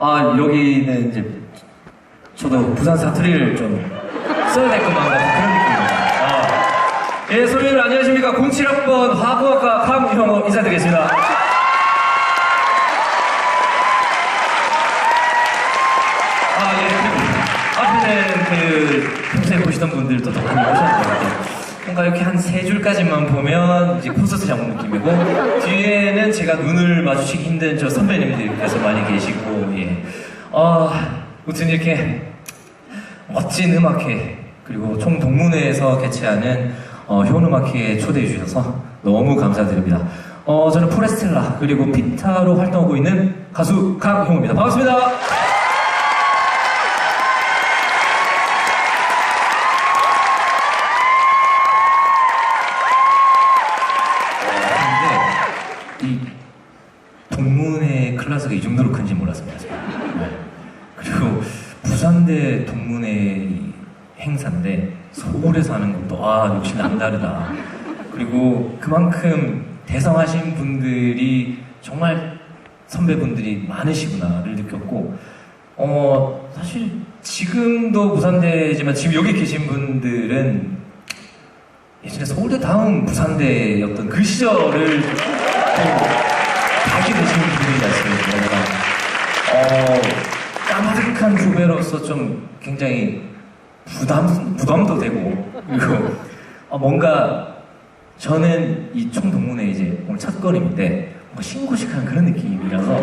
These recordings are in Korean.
아, 여기는 이제 저도 부산 사투리를 좀 써야 될 것만 같은 그런 느낌입니다. 아. 예, 소리를 안녕하십니까. 07학번 화학과 강형호 인사드리겠습니다. 아, 예. 앞에는 그 평소에 보시던 분들도 더 많이 같아요. 뭔가 이렇게 한 세 줄까지만 보면 이제 콘서트 장면 느낌이고 뒤에는 제가 눈을 마주치기 힘든 저 선배님들께서 많이 계시고 예. 아, 무튼 이렇게 멋진 음악회 그리고 총 동문회에서 개최하는 어, 효음악회에 초대해 주셔서 너무 감사드립니다. 어, 저는 포레스텔라 그리고 피타로 활동하고 있는 가수 강형우입니다. 반갑습니다. 동문회 클래스가 이 정도로 큰지 몰랐습니다. 네. 그리고 부산대 동문회 행사인데 서울에서 하는 것도 아 역시 남다르다. 그리고 그만큼 대성하신 분들이 정말 선배분들이 많으시구나를 느꼈고 어 사실 지금도 부산대지만 지금 여기 계신 분들은 예전에 서울대 다음 부산대였던 그 시절을 분들이 않습니까? 어, 까마득한 후배로서 좀 굉장히 부담, 부담도 되고, 그리고 어, 뭔가 저는 이 총동문회 이제 오늘 첫 걸음인데 뭔가 신고식한 그런 느낌이라서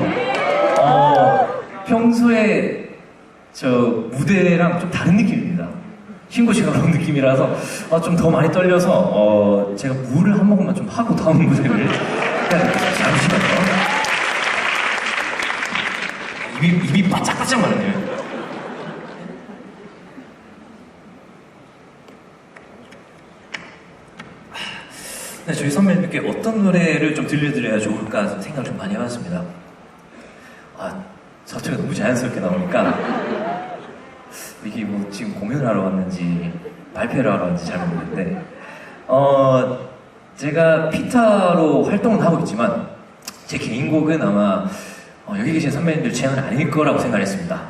어, 평소에 저 무대랑 좀 다른 느낌입니다. 신고식한 그런 느낌이라서 어, 좀 더 많이 떨려서 어, 제가 물을 한 모금만 좀 하고 다음 무대를. 잠시만요. 입이, 입이 바짝바짝 마르네요. 네, 저희 선배님께 어떤 노래를 좀 들려드려야 좋을까 생각을 좀 많이 해봤습니다. 아, 사투리가 너무 자연스럽게 나오니까 이게 뭐 지금 공연을 하러 왔는지 발표를 하러 왔는지 잘 모르겠는데 어 제가 피타로 활동은 하고 있지만 제 개인곡은 아마 어, 여기 계신 선배님들 취향은 아닐 거라고 생각했습니다.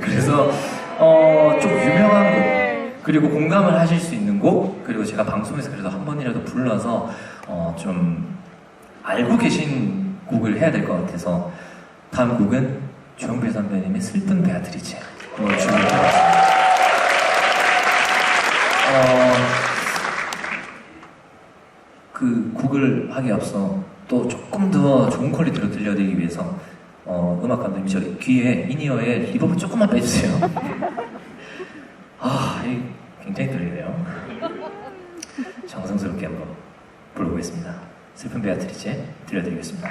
그래서 어, 좀 유명한 곡 그리고 공감을 하실 수 있는 곡 그리고 제가 방송에서 그래도 한 번이라도 불러서 어, 좀 알고 계신 곡을 해야 될 것 같아서 다음 곡은 조영필 선배님의 슬픈 베아트리체 오늘 준비해봤습니다. 어, 그 곡을 하기 앞서 또 조금 더 좋은 퀄리티로 들려드리기 위해서 어, 음악 감독님 저 귀에 인이어에 리버브 조금만 빼주세요. 아, 이 굉장히 떨리네요. 정성스럽게 한번 불러보겠습니다. 슬픈 베아트리체 들려드리겠습니다.